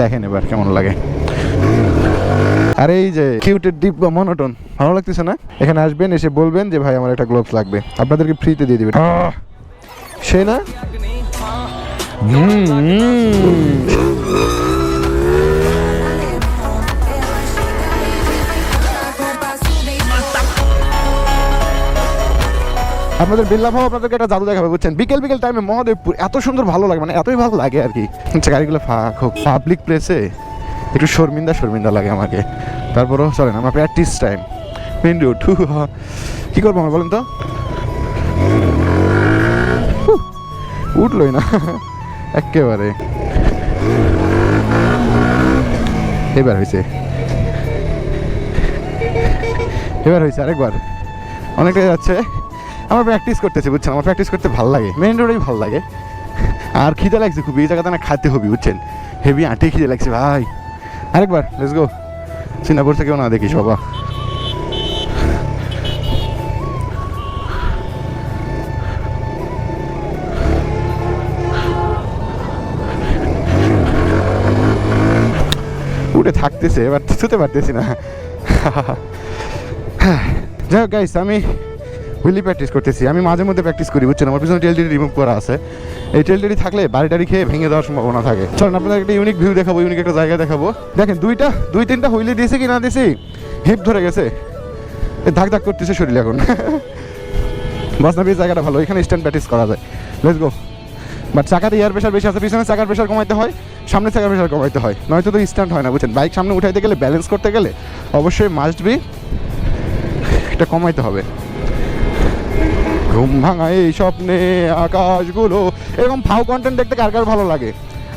দেখেন এবার কেমন লাগে। আর এই যে কিউটের ডিপ বা মনোটন ভালো লাগতেছে না? এখানে আসবেন এসে বলবেন যে ভাই আমার একটা গ্লোভস লাগবে। আপনাদেরকে ফ্রিতে দিয়ে দেবে সে না? হুম, আপনাদের বিল্লাভ আপনাদেরকে একটা জাদু দেখাবে, বুঝছেন? বিকেল বিকেল টাইমে মহাদেবপুর এত সুন্দর ভালো লাগে মানে এতই ভালো লাগে আর কি। হচ্ছে গাড়িগুলো ফাঁক হোক পাবলিক প্লেসে একটু শর্মিন্দা শর্মিন্দা লাগে আমাকে। তারপরেও, চলেন, আমার প্র্যাকটিস টাইম মেন রোড কী করব আমার, বলেন তো? উঠলোই না। একেবারে। এবার হয়েছে এবার হয়েছে আরেকবার। অনেকটাই যাচ্ছে। আমার প্র্যাকটিস করতেছি, বুঝছেন? আমার প্র্যাকটিস করতে ভালো লাগে মেন রোডেই ভালো লাগে। আর খিদে লাগছে খুবই, এই জায়গাতে না খাতে হবে, বুঝছেন? হেভি আঁটে খিদে লাগছে, ভাই। আরেকবার লেটস গো সিঙ্গাপুর থেকেও না দেখিস বাবা উঠে থাকতেছে, এবার শুতে পারতেছি না। যাই হোক গাইস আমি হুইলি প্র্যাকটিস করতেছি। আমি মাঝে মধ্যে প্র্যাকটিস করি, বুঝছেন? আমার পিছনে টেলটি রিমুভ করা আছে। এই টেলটি থাকলে বাড়ি টাড়ি খেয়ে ভেঙে দেওয়ার সম্ভাবনা থাকে। চলুন, আপনাদের একটা ইউনিক ভিউ দেখাবো ইউনিক একটা জায়গা দেখাবো। দেখেন, দুইটা, দুই তিনটা হুইলি দিয়েছে কি না দিয়েছি? হিপ ধরে গেছে। ধাক ধাক করতেছে শরীর এখন। বসনাবির জায়গাটা ভালো। এখানে স্ট্যান্ড প্র্যাকটিস করা যায়। লেটস গো বাট চাকাতে এয়ার প্রেশার বেশি আছে, পিছনে চাকার প্রেশার কমাইতে হয়, সামনে চাকার প্রেশার কমাইতে হয়। নয়তো তো স্ট্যান্ড হয় না, বুঝছেন? বাইক সামনে উঠাইতে গেলে ব্যালেন্স করতে গেলে, অবশ্যই মাস্ট বি এটা কমাইতে হবে। ঘুম ভাঙা এই স্বপ্নে আকাশগুলো। এরকম ফাও কন্টেন্ট দেখতে কার কার ভালো লাগে?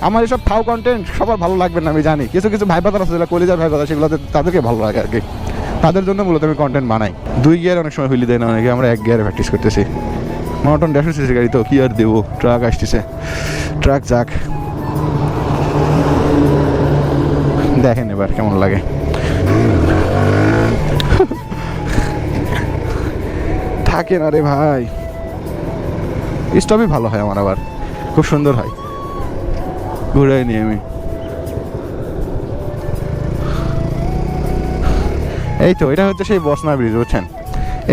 আমার এসব ফাও কন্টেন্ট সবার ভালো লাগবে না, আমি জানি। কিছু কিছু ভাই বাদার আছে যেগুলো কলিজার ভাই বাদার সেগুলো তাদেরকে ভালো লাগে আর কি। তাদের জন্য মূলত আমি কন্টেন্ট বানাই। দুই গিয়ার অনেক সময় হুইলি দেয় না, অনেকে আমরা এক গিয়ারে প্র্যাকটিস করতেছি। মনোটন ড্যাশ হচ্ছে গাড়ি তো, কি আর দেবো? ট্রাক আসতেছে। ট্রাক যাক। দেখেন এবার কেমন লাগে। থাকে না রে ভাই স্টপই ভালো হয় আমার আবার। খুব সুন্দর হয়। ঘুরে নি আমি। এই তো, এটা হচ্ছে সেই বসনা ব্রিজ বুঝছেন?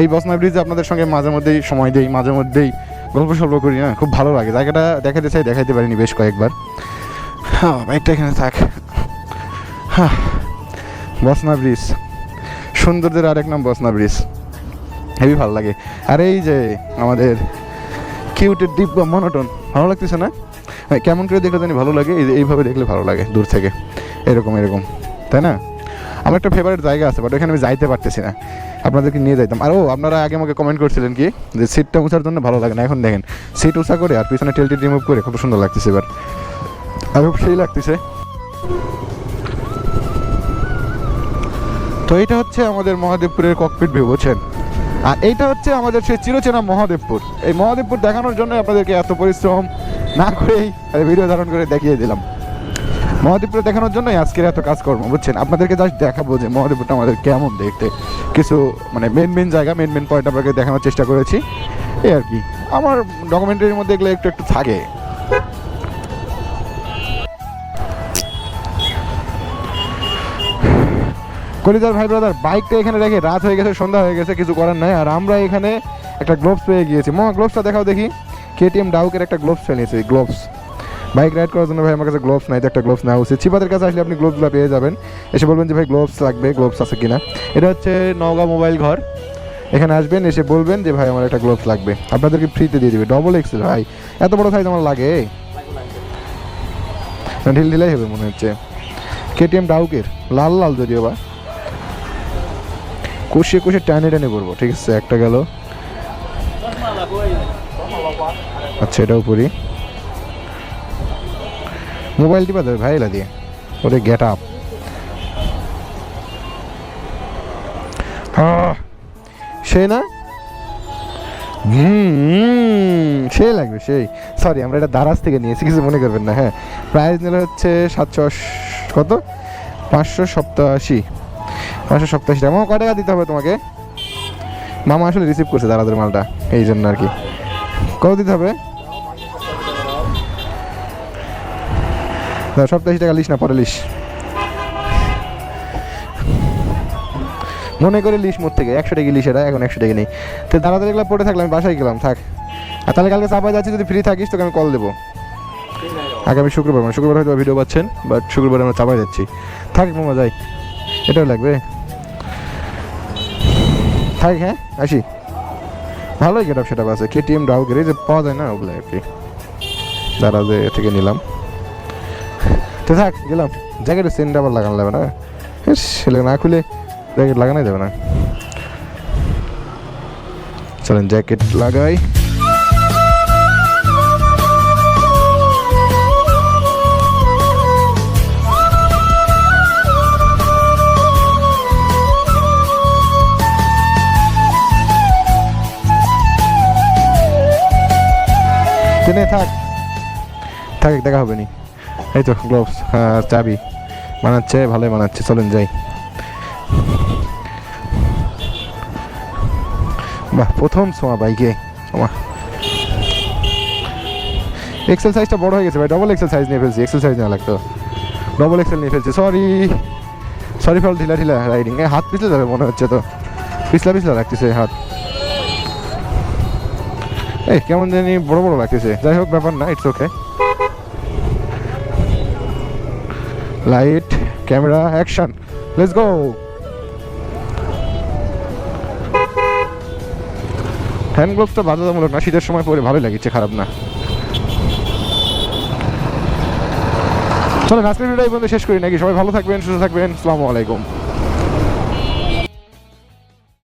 এই বসনা ব্রিজে আপনাদের সঙ্গে মাঝে মধ্যেই সময় দেই, মাঝে মধ্যেই গল্প সল্প করি না খুব ভালো লাগে। জায়গাটা দেখাতে চাই, দেখাইতে পারিনি বেশ কয়েকবার। হ্যাঁ বাইকটা এখানে থাক। হ্যাঁ বসনা ব্রিজ সৌন্দর্যের আরেক নাম বসনা ব্রিজ হেভি ভালো লাগে। আর এই যে আমাদের কিউটের ডিপ বা মনোটন, ভালো লাগতেছে না? কেমন করে দেখলে জানি ভালো লাগে, এই যে এইভাবে দেখলে ভালো লাগে দূর থেকে। এরকম এরকম। তাই না? আমার একটা ফেভারিট জায়গা আছে বাট ওখানে আমি যাইতে পারতেছি না। আপনাদেরকে নিয়ে যাইতাম। আর ও, আপনারা আগে আমাকে কমেন্ট করছিলেন কি? যে সিটটা উঁচার জন্য ভালো লাগে না। এখন দেখেন সিট উঁচা করে আর পিছনে টেলটি রিমুভ করে খুব সুন্দর লাগতেছে এবার। আর খুব সেই লাগতেছে। তো এটা হচ্ছে আমাদের মহাদেবপুরের ককপিট ভিউ বুঝছেন? আর এইটা হচ্ছে আমাদের সেই চিরচেনা মহাদেবপুর। এই মহাদেবপুর দেখানোর জন্য আপনাদেরকে এত পরিশ্রম না করেই ভিডিও ধারণ করে দেখিয়ে দিলাম। মহাদেবপুরে দেখানোর জন্যই আজকের এত কাজকর্ম, বুঝছেন? আপনাদেরকে জাস্ট দেখাবো যে মহাদেবপুরটা আমাদের কেমন দেখতে। কিছু মানে মেন মেন জায়গা মেন মেন পয়েন্ট আপনাকে দেখানোর চেষ্টা করেছি। এই আর কি। আমার ডকুমেন্টারির মধ্যে এগুলো একটু একটু থাকে। কলিজার ভাই ব্রাদার বাইকটা এখানে রেখে রাত হয়ে গেছে, সন্ধ্যা হয়ে গেছে, কিছু করার নাই। আর আমরা এখানে একটা গ্লোভস পেয়ে গিয়েছি। মা গ্লোভসটা দেখাও দেখি। কেটিএম ডাউকের একটা গ্লোভস ফেলেছে গ্লোভস বাইক রাইড করার জন্য ভাই আমার কাছে গ্লোভস নাই একটা গ্লোভস নেওয়া উচিত। চিপাদের কাছে আসলে আপনি গ্লোভসগুলো পেয়ে যাবেন। এসে বলবেন যে ভাই গ্লোভস লাগবে গ্লোভস আছে কিনা। এটা হচ্ছে নওগাঁ মোবাইল ঘর। এখানে আসবেন, এসে বলবেন যে ভাই আমার একটা গ্লোভস লাগবে। আপনাদেরকে ফ্রিতে দিয়ে দেবে। ডবল এক্সেল ভাই, এত বড় সাইজ আমার লাগে। ঢিল ঢিলাই হবে মনে হচ্ছে। কেটিএম ডাউকের লাল লাল যদিও বা। কষিয়ে কষিয়ে টানে টানে করব, ঠিক আছে? একটা গেল। আচ্ছা এটাও করি মোবাইল টিপা দেবে ভাই দিয়ে। ওরে গেট আপ সে না? হুম সে লাগবে, সেই। সরি আমরা এটা দারাজ থেকে নিয়েছি, কিছু মনে করবেন না হ্যাঁ। প্রাইস নিলে হচ্ছে সাতশো কত? পাঁচশো সপ্তাশি। পাঁচশো সপ্তাশি টাকা মামা কয় টাকা দিতে হবে তোমাকে? মামা আসলে রিসিভ করছে দাদাদের মালটা, এই জন্য আর কি। কত দিতে হবে? না, সপ্তাহে টাকা লিস না, পরে লিস। মনে করে লিস মোট থেকে, একশো টাকা লিস এটা, এখন একশো টাকা নেই। তো তাড়াতাড়ি এগুলো পড়ে থাকলে আমি বাসায় গেলাম, থাক। আর তাহলে কালকে চাপায় যাচ্ছি, যদি ফ্রি থাকিস, তোকে আমি কল দেবো। আগামী শুক্রবার মানে শুক্রবার হয়তো ভিডিও পাচ্ছেন বাট শুক্রবার আমরা চাপায় যাচ্ছি। থাক মামা, যাই। এটাও লাগবে। থাক হ্যাঁ? আসি। ভালোই গেট আপ সেটা আছে কেটিএম ডাউগের গেড়ে যে পাওয়া যায় না ওগুলো আর কি। দাঁড়া যে থেকে নিলাম। তো থাক, গেলাম। জ্যাকেটের সেন্ট আবার লাগানো যাবে না। সেলে না খুলে জ্যাকেট লাগানোই যাবে না। চলেন জ্যাকেট লাগাই। ট্রেনে থাক। থাক, দেখা হবে নি। এই তো গ্লোভস চাবি। বানাচ্ছে, ভালোই বানাচ্ছে, চলেন যাই। বাহ, প্রথম সোমা বাইকে এক্সেল সাইজটা বড় হয়ে গেছে ভাই ডবল এক্সেল সাইজ নিয়ে ফেলছি এক্সেল সাইজ না লাগতো। ডবল এক্সেল নিয়ে ফেলছি সরি সরি ফল ঢিলা ঢিলা রাইডিং হাত পিছলে যাবে মনে হচ্ছে তো। পিছলা পিছলা লাগতেছে, হাত। এই, কেমন জানি বড় বড় লাগতেছে। যাই হোক, ব্যাপার না it's okay light camera action let's go hand গ্লোভসটা বাধ্যতামূলক না, শীতের সময় পরে ভালোই লাগছে, খারাপ না। চলো, আজকের ভিডিও পর্যন্ত শেষ করি, নাকি? সবাই ভালো থাকবেন, সুস্থ থাকবেন। আসসালামু আলাইকুম।